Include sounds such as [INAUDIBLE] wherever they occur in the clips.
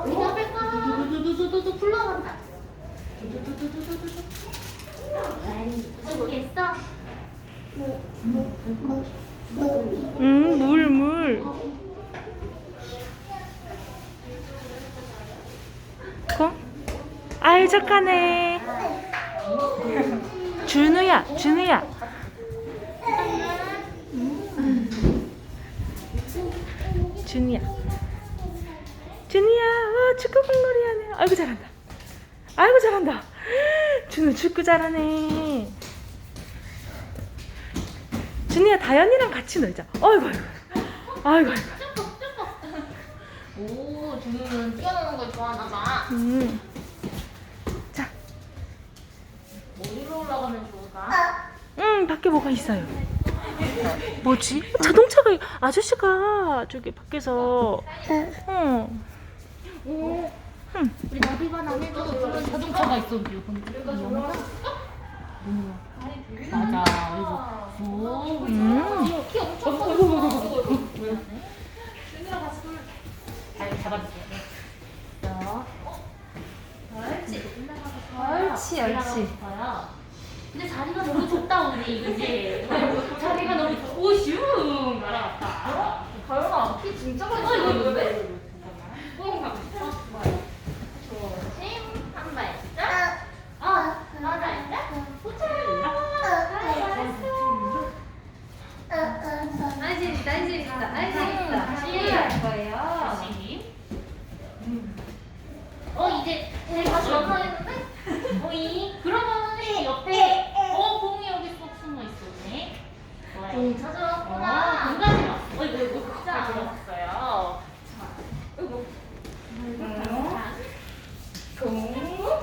어디다 뺄까? 두두두두두두 굴러간다. 두두두두두두두. 모르겠어? 음, 물, 물. 콩? 아유, 착하네. 준우야, 준우야. 준우야. 준우야, 와, 축구 공놀이 하네. 아이고, 잘한다. 아이고, 잘한다. 준우 축구 잘하네. 준우야, 다현이랑 같이 놀자. 어이구, 아이고. 아이고, 아이고. 오, 준우는 뛰어노는 걸 좋아하나 봐. 음. 자, 어디로 올라가면 좋을까? 음, 밖에 뭐가 있어요? [LAUGHS] 뭐지? 자동차가, 아저씨가 저기 밖에서, 어. 오, 음. 우리 나비반 안에도 자동차가 있어. 영상? 맞아. 이거. 오, 음. 키 엄청 커. 잘 잡아주세요. 네. 자. 옳지. 옳지, 옳지. 근데 자리가 너무 좁다 우리 이제 자리가 너무 좁. 오슝 날아갔다. 가영아 키 진짜 많이 어 이거 컸는데? 뭔가 조심 한 발짝. 어 맞아. 호텔. 아이 재밌다 아이 재밌다 아이 재밌다 다시. 할 거예요 다시. 어 이제 제가 완성했는데. 어이 그러면 옆에 어 공이 여기 쏙 숨어 있었네. 공 찾아왔구나. 공간이 왔어. 어이구 이거 잘 들어갔어요.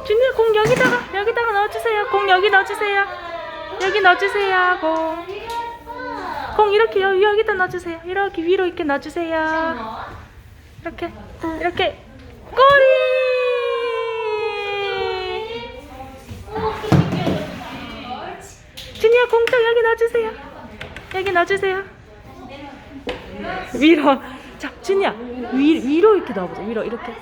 준우야, 공 여기다가, 여기다가 넣어주세요. 공 여기 넣어주세요. 여기 넣어주세요, 공. 공 이렇게 여, 여기다 넣어주세요. 이렇게 위로 이렇게 넣어주세요. 이렇게, 이렇게. 꼬리! 준이야 공도 여기 넣어주세요. 여기 넣어주세요. 위로. 자, 준이야 위, 위로 이렇게 넣어보자. 위로 이렇게.